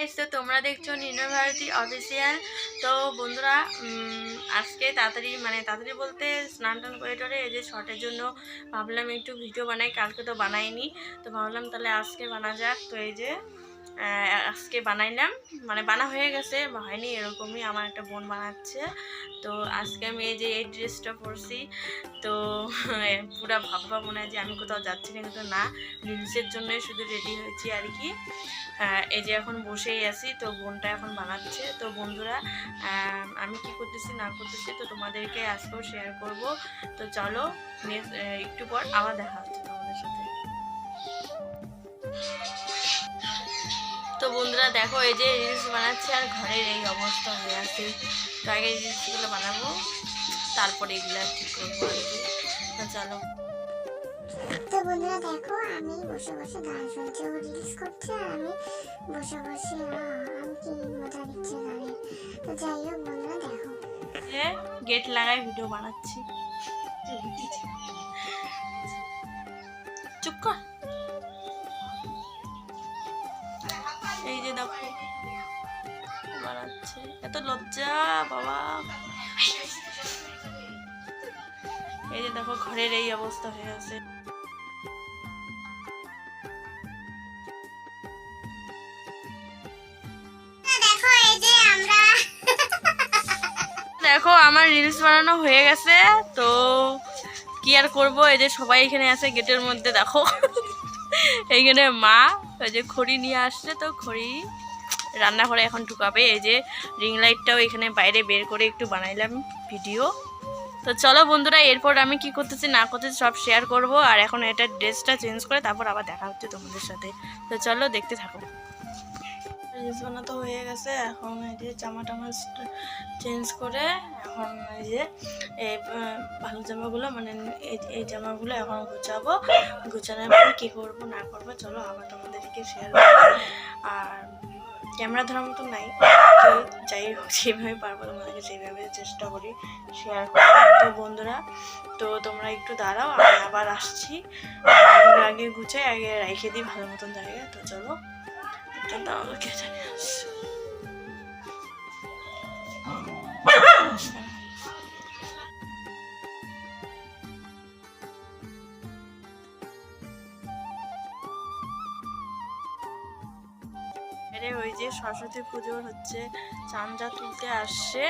তো তোমরা দেখছ নির্ণয়ভারতী অফিসিয়াল তো বন্ধুরা আজকে তাড়াতাড়ি মানে তাড়াতাড়ি বলতে স্নান টান করে টরে এই যে শর্টের জন্য ভাবলাম একটু ভিডিও বানাই, কালকে তো বানাইনি। তো ভাবলাম তাহলে আজকে বানা যাক। তো এই যে আজকে বানাইলাম। মানে বানা হয়ে গেছে হয়নি, এরকমই আমার একটা বোন বানাচ্ছে। তো আজকে আমি এই যে এই ড্রেসটা পরছি, তো পুরা ভাববা মনে হয় যে আমি কোথাও যাচ্ছি না কিন্তু না। রিলসের জন্যই শুধু রেডি হয়েছি আর কি। এই যে এখন বসেই আছি, তো বোনটা এখন বানাচ্ছে। তো বন্ধুরা আমি কি করতেছি, না করতেছি, তো তোমাদেরকে আজকেও শেয়ার করব। তো চলো একটু পর আবার দেখা হচ্ছে তোমাদের সাথে। তো বন্ধুরা দেখো এই যে রিলস বানাচ্ছে আর ঘরের এই অবস্থা হয়ে আছে। তো আগে রিলসগুলো বানাবো তারপরে এগুলো ঠিক করব আর কি। তো চলো। তো বন্ধুরা দেখো আমি বসে বসে গান শুনছি ও রিলস করছে আর আমি বসে বসে আমি কি মজা দিচ্ছি গানে? তো যাই হোক বন্ধুরা দেখো। যে গেট লাগাই ভিডিও বানাচ্ছি। চুপ কর। এই যে দেখো। বানাচ্ছে এত লজ্জা, বাবা। এই যে দেখো, ঘরের এই অবস্থা হয়ে আছে। দেখো, আমার রিলস বানানো হয়ে গেছে, তো কি আর করব? এই যে সবাই এখানে আছে গেটের মধ্যে, দেখো। এইখানে মা, ওই যে খড়ি নিয়ে আসছে তো, খড়ি রান্নাঘরে এখন ঢুকাবে। এই যে রিং লাইটটাও এখানে বাইরে বের করে একটু বানাইলাম ভিডিও তো চলো বন্ধুরা, এরপর আমি কি করতেছি, না করতেছি সব শেয়ার করব। আর এখন এটা ড্রেসটা চেঞ্জ করে তারপর আবার দেখা হচ্ছে তোমাদের সাথে। তো চলো দেখতে থাকো। রিলস বানাতো হয়ে গেছে, এখন এই যে জামা টামা চেঞ্জ করে এখন এই যে এই ভালো জামাগুলো মানে এই জামাগুলো এখন গুছাবো। গুছানোর পর কী করব, না করব, চলো আবার তোমাদেরকে শেয়ার করব। আর ক্যামেরা ধরার মতো নাই তো যাই হোক, যেভাবে পারব তোমাদেরকে সেইভাবে চেষ্টা করি শেয়ার করার। তো বন্ধুরা, তো তোমরা একটু দাঁড়াও, আমি আবার আসছি। আগে গুছাই, আগে রেখে দিই ভালো মতন জায়গায় তো চলো দাঁড়াও কেটে নিয়ে আসছি ওই যে সরস্বতী পুজোর হচ্ছে চান্দা তুলতে আসছে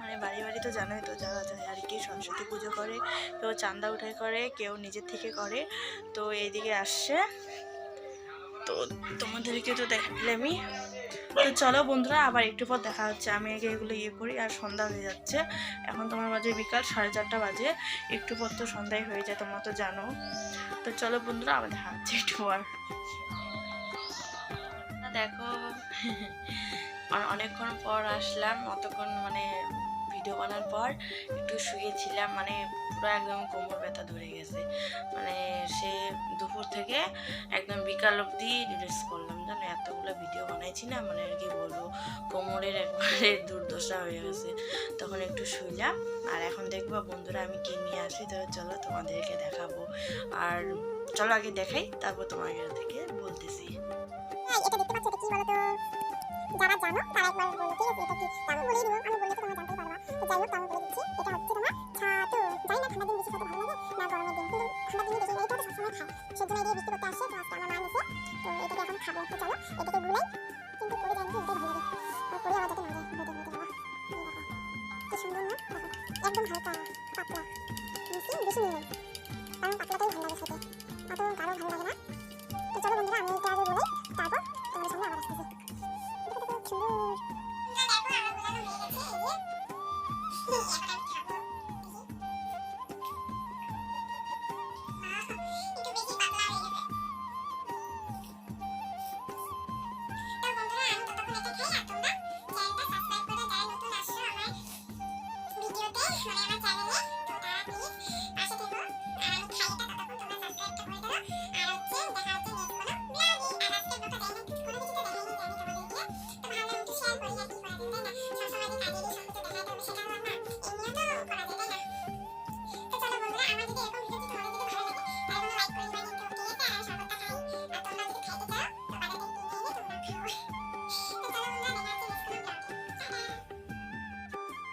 মানে বাড়ি বাড়ি তো জানোই তো যারা যায় আর কি সরস্বতী পুজো করে কেউ চান্দা উঠাই করে, কেউ নিজের থেকে করে, তো এইদিকে আসছে তো তোমাদেরকে তো দেখালামই তো চলো বন্ধুরা, আবার একটু পর দেখা হচ্ছে। আমি আগে এগুলো ইয়ে করি, আর সন্ধ্যা হয়ে যাচ্ছে। এখন তোমার বাজে বিকাল, সাড়ে চারটা বাজে। একটু পর তো সন্ধ্যায় হয়ে যায়, তোমরা তো জানো। তো চলো বন্ধুরা, আবার দেখা হচ্ছে একটু পর। দেখো অনেকক্ষণ পর আসলাম, অতক্ষণ মানে ভিডিও বানার পর একটু শুয়েছিলাম মানে পুরো একদম কোমর ব্যথা ধরে গেছে। মানে সে দুপুর থেকে একদম বিকাল অবধি রিলিজ করলাম, জানো, এতগুলো ভিডিও বানাইছি না মানে আর কি বলব কোমরের একবারে দুর্দশা হয়ে গেছে। তখন একটু শুইলাম আর এখন দেখব বন্ধুরা আমি কি নিয়ে আসি তো চলো তোমাদেরকে দেখাবো। আর চলো আগে দেখাই তারপর তোমাকে থেকে বলতেছি। হ্যাঁ, যারা জানো তারা একবার বলো ঠিক আছে? এটা কি? আমি দিলাম আমি বললে খাব তো চলো, এটাকে গুলাই কিন্তু করে জানি যে এটাই ভালো লাগে আর করে আবার যাতে না যায় দেওয়া এই দেখো, কি সুন্দর, না? একদম হালকা, পাতলা। বেশি নিয়ে নেই কারণ পাতলাটাই ভালো লাগে খেতে। অত কারও ভালো লাগে না। তো চলো বন্ধুরা, আমি